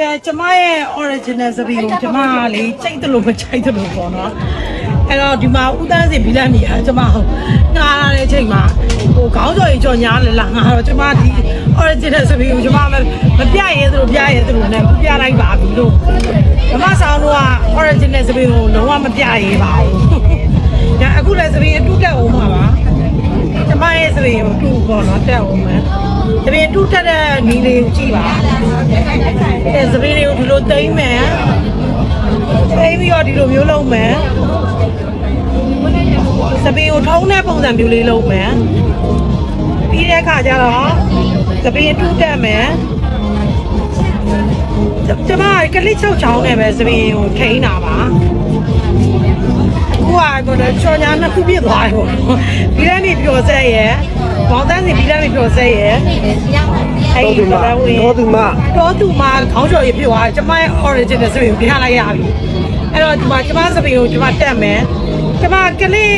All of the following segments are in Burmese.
ကဲကျမရဲ့ original စပီကိုကျမကလေချိန်တယ်လို့မချိန်တယ်လို့ပေါ့နော်အဲ့တော့ဒီမှာဦးတန်းစင်ဘီလန်နေဟာကျမဟုတ်ငါလာတဲ့အချိန်မှာဟိုခေါင်းစော်ကြီးကြော်ညာလေလာငါတော့ကျမဒီ original စပီကိုကျမမမပြရဲသလိုပြရဲသလိုနဲ့ပြလိုက်ပါပြီလို့ဓမ္မဆောင်တော့ original စပီကိုလုံးဝမပြရဲပါဘူးဒါအခုလည်းစပီအတူတက်အောင်ပါပါကျမရဲ့စပီကိုတူပေါ့နော်တက်အောင်မယ် စပီအတူတက်တဲ့နီးလေးကိုကြည့်ပါအဲစပင်းတွေကိုဒီလိုတိမ့်မယ်တိမ့်ပြီးတော့ဒီလိုမျိုးလုပ်မယ်စပင်းကိုထုံးတဲ့ပုံစံမျိုးလေးလုပ်မယ်ပြီးတဲ့အခါကျတော့စပင်းတူးတက်မယ်ကျမကလစ်ချောက်ချောင်းနဲ့ပဲစပင်းကိုထိန်းတာပါခုကကတော့ချောညာနှစ်ခုပြည့်သွားတယ်ပေါ့ဒီလည်းနေပြောဆက်ရဲ့ ဘောင်းတန်းစီဒီလည်းနေပြောဆက်ရဲ့အဲ့ဒီဘာလို့ဝင်တော့သူမတော့သူမှခေါင်းချော်ရဖြစ်သွားတယ်ကျမရဲ့ original စပင်ကိုပြလိုက်ရပြီအဲ့တော့ဒီမှာကျမစပင်ကိုကျမတက်မယ်ကျမကလေး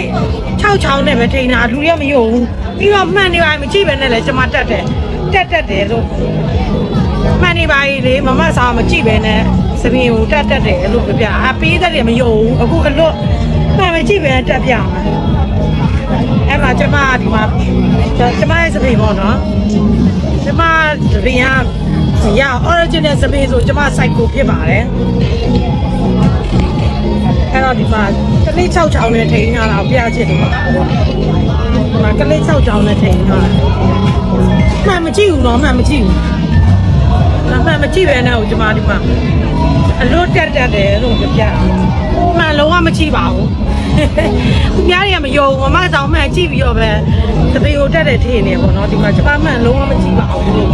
6ချောင်းနဲ့ပဲထိန်းတာလူတွေကမယုံဘူးပြီးတော့မှန်နေပါမကြည့်ပဲနဲ့လေကျမတက်တယ်တက်တက်တယ်လို့မှန်နေပါလေမမစားမကြည့်ပဲနဲ့စပင်ကိုတက်တက်တယ်လို့ပြပြအပေးတဲ့တွေမယုံဘူးအခုအလွတ်မှန်မကြည့်ပဲနဲ့တက်ပြမယ်အဲ့မှာကျမဒီမှာ ကျမရဲ့စပင်ပေါ့နော်ကျမတပင်ကရ original စပင်းဆိုကျမ site ကိုဖြစ်ပါတယ်အဲ့တော့ဒီမှာကလေး6ချောင်းနဲ့ထိန်းထားတာကိုပြချင်တယ်ပါဒီမှာကလေး6ချောင်းနဲ့ထိန်းထားတာမှန်မကြည့်ဘူးနော်မှန်မကြည့်ဘူးမှန်မကြည့်ပဲနဲ့ဟိုကျမဒီမှာအလွတ်တက်တက်တယ်လို့ပြပြမှန်လုံးဝမကြည့်ပါဘူး သူများတွေကမယုံဘူးမမဆောင်မှန်ကြည့်ပြီးတော့ပဲတပင်ကိုတက်တယ်ထင်နေပေါ့နော်ဒီမှာကျမမှန်လုံးဝမကြည့်ပါဘူးလို့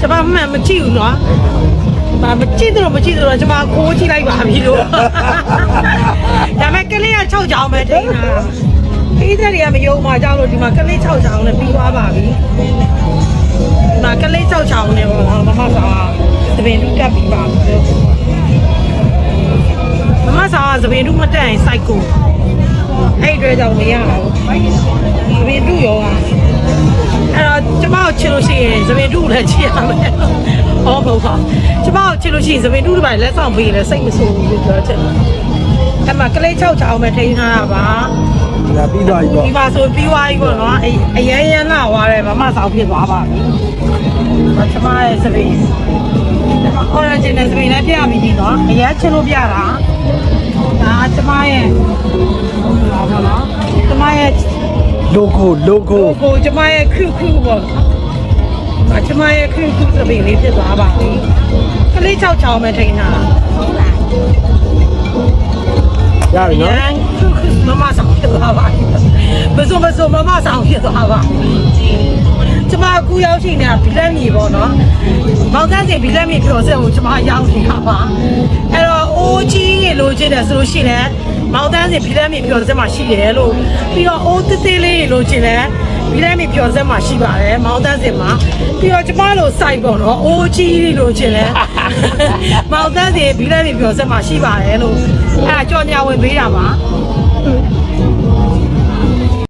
ကျမမှန်မကြည့်ဘူးနော်။မမကြည့်တော့မကြည့်တော့ကျမကိုးကြည့်လိုက်ပါပြီလို့။ဒါပေမဲ့ကလေးက6ချောင်းပဲထိန်းတာ။အေးတဲ့တွေကမယုံမှကြောက်လို့ဒီမှာကလေး6ချောင်းနဲ့ပြီးသွားပါပြီ။ဒီမှာကလေး6ချောင်းနဲ့ပေါ့နော်မမဆောင်သပင်တူတက်ပြီးပါပြီလို့။မမဆောင်က သပင်တူမတက်ရင်စိုက်ကိုအဲ့ဒီအတွက်ကြောင့်မရဘူး။သပင်တူရောကအဲ့တော့ကျမကိုချစ်လို့ရှိရင်သပင်တူလည်းချစ်ရမယ်။ဟောဘုရားကျမကိုချစ်လို့ရှိရင်သပင်တူတစ်ပိုင်းလက်ဆောင်ပေးရင်လည်းစိတ်မဆိုးဘူးလို့ပြောချင်တယ်။အဲ့မှာကလေး6ချောင်းပဲထိန်းထားတာပါဒါပြီးသွားပြီပေါ့။ဒီမှာဆိုပြီးသွားပြီပေါ့နော်။အအရန်ရန်လာသွားတယ်မမဆောင်ဖြစ်သွားပါပြီ။ကျမရဲ့သပင်။ original သပင်လည်းပြပြီးပြီနော်။အရန်ချစ်လို့ပြတာ။ ဒါကျမရဲ့ဟောပါတော့။ကျမရဲ့လိုကိုလိုကိုကိုကိုကျမရဲ့ခရုခရုပေါ့။အကျမရဲ့ခရုခရုသပင်လေးဖြစ်သွားပါပြီ။ကလေးချောက်ချောင်းပဲထိန်းတာရပြီ။နော်ရန်ခရုခရုမမဆောင်ဖြစ်သွားပါပြီ။မစုံမစုံမမဆောင်ဖြစ်သွားပါပြီ။ကျမအခုရောက်ရှိနေတာဗီလက်မီပေါ့နော်။မောင်တန်းစီဗီလက်မီပြောစက်ကိုကျမရောက်နေတာပါ။အဲ့တော့အိုးကြီး ရေလိုချင်တယ်ဆိုလို့ရှိရင်မောင်တန်းစီဗီလက်မီပြောစက်မှာရှိတယ်လို့ပြီးတော့အိုးသေးသေးလေးရေလိုချင်တယ်ဒီလည်းမပြောစက်မှာရှိပါတယ်မောင်တန်းစင်မှာပြီးတော့ကျမတို့စိုက်ပေါ့နော်အိုးကြီးလို့ချင်လဲမောင်တန်းစင်ဒီလည်းမပြောစက်မှာရှိပါတယ်လို့အဲကြော်ညာဝင်ပေးတာပါ